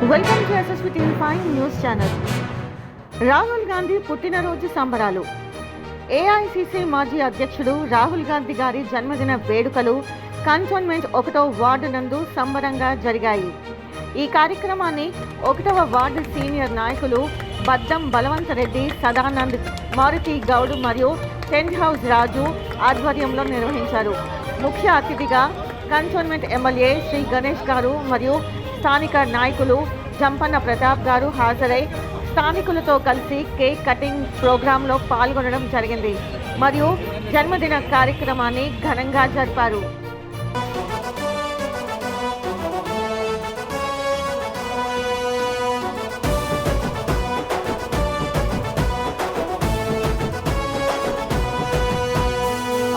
Welcome to SSV TV five news channel Rahul Gandhi పుట్టినరోజు సంబరాలు. AICC మాజీ అధ్యక్షుడు రాహుల్ గాంధీ గారి జన్మదిన వేడుకలు కంటోన్మెంట్ ఒకటో వార్డు నందు సంబరంగా జరిగాయి. ఈ కార్యక్రమాన్ని ఒకటవ వార్డు సీనియర్ నాయకులు బద్దం బలవంతరెడ్డి సదానంద్ మారుతి గౌడ్ మరియు టెంట్ హౌస్ రాజు ఆధ్వర్యంలో నిర్వహించారు. ముఖ్య అతిథిగా కంటోన్మెంట్ ఎమ్మెల్యే శ్రీ గణేష్ గారు మరియు స్థానిక నాయకులు జంపన్న ప్రతాప్ గారు హాజరై స్థానికులతో కలిసి కేక్ కటింగ్ ప్రోగ్రాంలో పాల్గొనడం జరిగింది. మరియు జన్మదిన కార్యక్రమాన్ని ఘనంగా జరిపారు.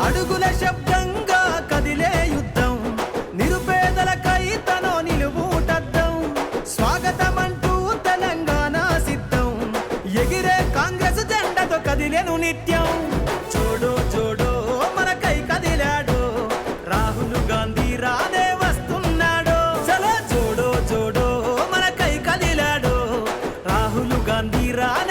అడుగుల శబ్దంగా కదిలేను నిత్యం. చూడో చూడో మన కై కదిలాడు. రాహుల్ గాంధీ రాదే వస్తున్నాడు. చలో చూడో మన కై కదిలాడు. రాహుల్ గాంధీ రాదే